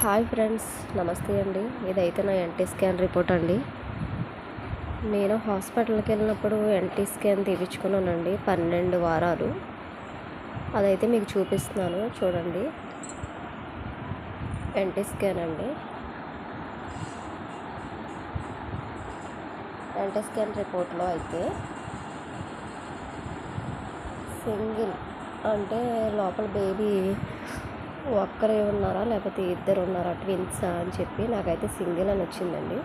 Hi friends నమస్తే అండి. ఇదైతే నా ఎన్టీ స్కాన్ రిపోర్ట్ అండి. నేను హాస్పిటల్కి వెళ్ళినప్పుడు ఎన్టీ స్కాన్ తీపించుకున్నానండి పన్నెండు వారాలు. అదైతే మీకు చూపిస్తున్నాను చూడండి. ఎన్టీ స్కాన్ అండి. ఎన్టీ స్కాన్ రిపోర్ట్లో అయితే సింగిల్ అంటే లోపల బేబీ ఒక్కరే ఉన్నారా? లేకపోతే ఇద్దరు ఉన్నారా? ట్విన్సా అని చెప్పి నాకైతే సింగిల్ అని వచ్చిందండి.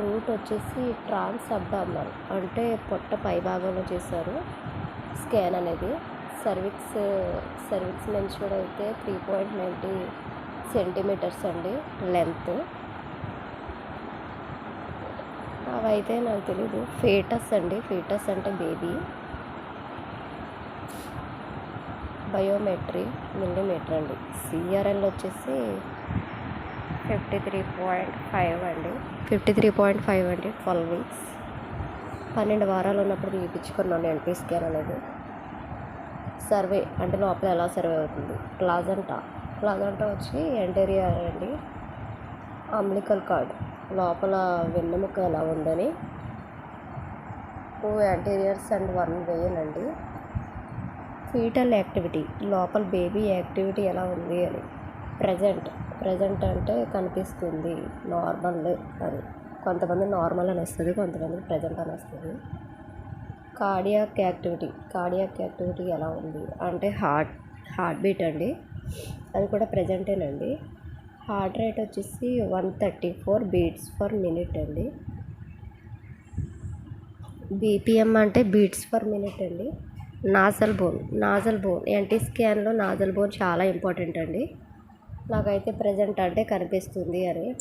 రూట్ వచ్చేసి ట్రాన్స్ అబ్డామినల్ అంటే పొట్ట పై భాగంలో చేశారు స్కాన్ అనేది. సర్విక్స్ సర్విక్స్ మెన్షన్ కూడా అయితే త్రీ పాయింట్ నైంటీ సెంటీమీటర్స్ అండి లెంత్. అవైతే నాకు తెలీదు. ఫేటస్ అండి. ఫేటస్ అంటే బేబీ. బయోమెట్రీ మిల్లీమీటర్ అండి. సిఆర్ఎల్ వచ్చేసి ఫిఫ్టీ త్రీ పాయింట్ ఫైవ్ అండి. ఫిఫ్టీ త్రీ పాయింట్ ఫైవ్ అండి. ట్వెల్వ్ వీక్స్ పన్నెండు వారాలు ఉన్నప్పుడు తీపించుకున్నాను ఎన్టీ స్కాన్ అనేది. సర్వే అంటే లోపల ఎలా సర్వే అవుతుంది? ప్లాజంటా ప్లాజంటా వచ్చి ఎంటీరియర్ అండి. అంబ్లికల్ కార్డ్ లోపల వెన్నెముక ఎలా ఉందని. టూ యాంటీరియర్స్ అండ్ వన్ వేయనండి ఫీటల్ యాక్టివిటీ లోపల బేబీ యాక్టివిటీ ఎలా ఉంది అని. ప్రజెంట్ ప్రజెంట్ అంటే కనిపిస్తుంది నార్మల్ అని. కొంతమంది నార్మల్ అని వస్తుంది కొంతమంది ప్రజెంట్ అని వస్తుంది కార్డియాక్ యాక్టివిటీ కార్డియాక్ యాక్టివిటీ ఎలా ఉంది అంటే హార్ట్ హార్ట్ బీట్ అండి. అది కూడా ప్రజెంటేనండి. హార్ట్ రేట్ వచ్చేసి one thirty four beats per minute అండి. బీపీఎం అంటే బీట్స్ పర్ మినిట్ అండి. Nasal bone nasal bone. NT స్కాన్లో nasal bone చాలా ఇంపార్టెంట్ అండి. నాకైతే ప్రజెంట్ అంటే కనిపిస్తుంది అని.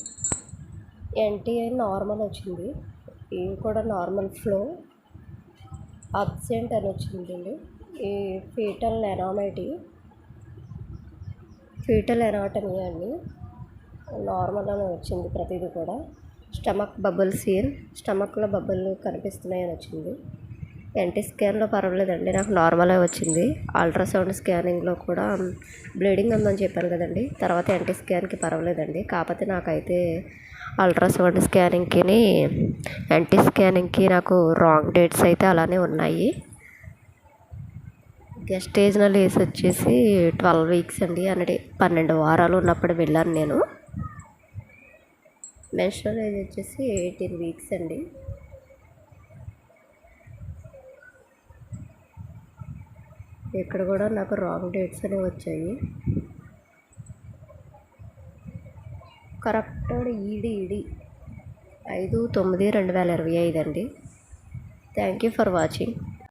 ఎన్టీ నార్మల్ వచ్చింది. ఇవి కూడా నార్మల్ ఫ్లో. అబ్సెంట్ అని వచ్చిందండి. ఈ ఫీటల్ ఎనామైటీ ఫీటల్ ఎనాటమీ అండి. నార్మల్ అని వచ్చింది ప్రతిదీ కూడా. స్టమక్ బబుల్ సీన్ స్టమక్లో బబుల్ కనిపిస్తున్నాయి అని వచ్చింది. ఎన్టీ స్కాన్లో పర్వాలేదండి. నాకు నార్మలే వచ్చింది. అల్ట్రాసౌండ్ స్కానింగ్లో కూడా బ్లీడింగ్ ఉందని చెప్పాను కదండి. తర్వాత ఎన్టీ స్కాన్కి పర్వాలేదండి. కాకపోతే నాకైతే అల్ట్రాసౌండ్ స్కానింగ్కి ఎన్టీ స్కానింగ్కి నాకు రాంగ్ డేట్స్ అయితే అలానే ఉన్నాయి. గెస్టేజ్నల్ ఏజ్ వచ్చేసి ట్వెల్వ్ వీక్స్ అండి. అన్నది పన్నెండు వారాలు ఉన్నప్పుడు వెళ్ళాను నేను. మెన్షనల్ ఏజ్ వచ్చేసి ఎయిటీన్ వీక్స్ అండి. ఇక్కడ కూడా నాకు రాంగ్ డేట్స్ అనేవి వచ్చాయి. కరెక్టెడ్ ఈడి ఈడి. ఐదు తొమ్మిది రెండు వేల ఇరవై ఐదు అండి. Thank you for watching.